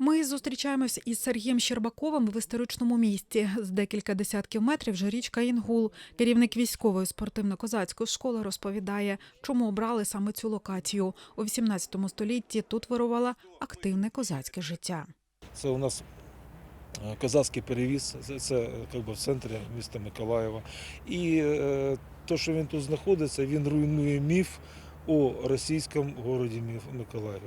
Ми зустрічаємось із Сергієм Щербаковим в історичному місті. З декілька десятків метрів вже річка Інгул. Керівник військової спортивно-козацької школи розповідає, чому обрали саме цю локацію. У 18 столітті тут вирувало активне козацьке життя. Це у нас е, козацький перевіз, це, це е, би, в центрі міста Миколаєва. І е, то, що він тут знаходиться, він руйнує міф о російському городі Миколаєві.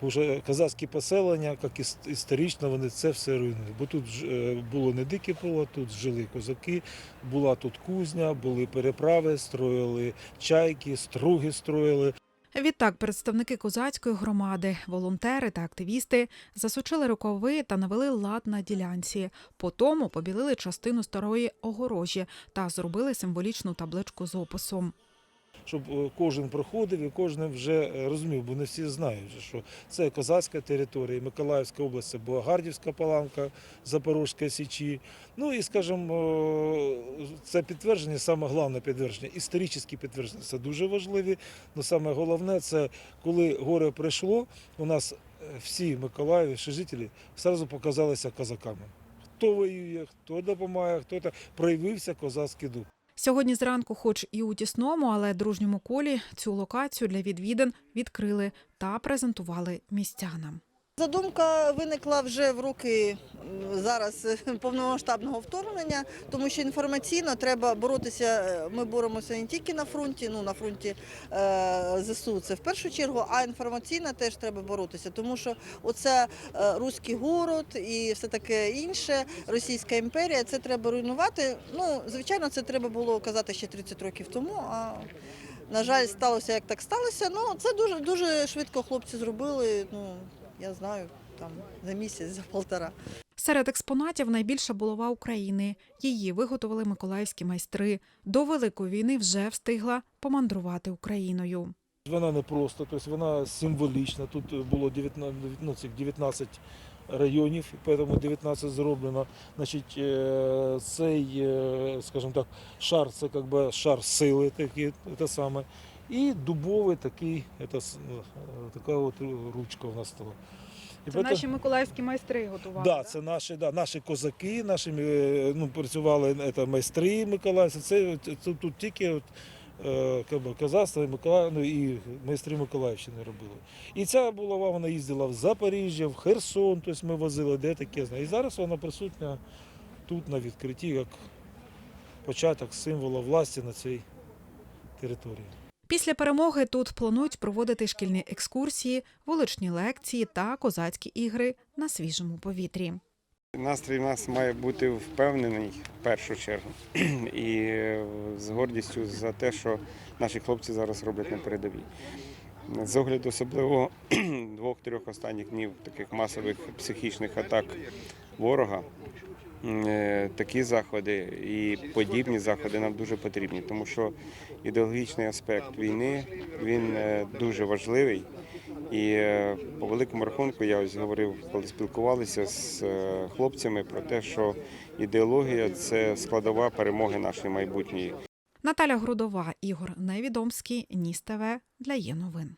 Тому що козацькі поселення, як історично, вони це все руйнують. Бо тут е, було не дике поле, тут жили козаки, була тут кузня, були переправи, строїли чайки, струги строїли. Відтак, представники козацької громади, волонтери та активісти засучили рукави та навели лад на ділянці. Потому побілили частину старої огорожі та зробили символічну табличку з описом. Щоб е, кожен проходив і кожен вже е, розумів, бо не всі знають, що це козацька територія, Миколаївська область, це Бугардівська паланка, Запорозька Січі. Ну і, скажімо, е, це підтвердження, саме головне підтвердження, історичні підтвердження, це дуже важливі. Але саме головне, це коли горе прийшло, у нас всі Миколаївські жителі одразу показалися козаками. Хто воює, хто допомагає, хто проявився козацький дух. Сьогодні зранку, хоч і у тісному, але дружньому колі, цю локацію для відвідин відкрили та презентували містянам. Задумка виникла вже в роки м, зараз е, повномасштабного вторгнення, тому що інформаційно треба боротися. е, Ми боремося не тільки на фронті, ну на фронті е, ЗСУ це в першу чергу, а інформаційно теж треба боротися, тому що оце е, руський город і все таке інше, Російська імперія, це треба руйнувати. Ну, звичайно, це треба було казати ще 30 років тому. А на жаль, сталося як так сталося. Ну це дуже дуже швидко хлопці зробили. Ну я знаю, там за місяць, за полтора. Серед експонатів найбільша булава України. Її виготовили миколаївські майстри. До Великої війни вже встигла помандрувати Україною. Вона не просто, тобто вона символічна. Тут було 19, ну, 19 районів, тому 19 зроблено. Значить, е, цей, е, скажімо так, шар це як би шар сили, такий, те саме. І дубовий такий, це, е, така от ручка у нас стала. І поэтому- миколаївські майстри готували. Да, це наші, да, наші козаки, наші е, ну, працювали це, майстри Миколаївці. Це, це, це тут тільки от, е, как козацтво і, Миколаїв, ну, і майстри Миколаївщини робили. І ця булава вона їздила в Запоріжжя, в Херсон, тобто ми возили, де таке. знаю. І зараз вона присутня тут на відкритті як початок символа власті на цій території. Після перемоги тут планують проводити шкільні екскурсії, вуличні лекції та козацькі ігри на свіжому повітрі. Настрій у нас має бути впевнений в першу чергу. І е, з гордістю за те, що наші хлопці зараз роблять на передовій. З огляду особливо двох-трьох останніх днів таких масових психічних атак ворога. е, Такі заходи і подібні заходи нам дуже потрібні, тому що ідеологічний аспект війни він е, дуже важливий. І е, по великому рахунку я ось говорив, коли спілкувалися з хлопцями про те, що ідеологія це складова перемоги нашої майбутньої. Наталя Грудова, Ігор Невідомський, Ніс ТВ для є новин.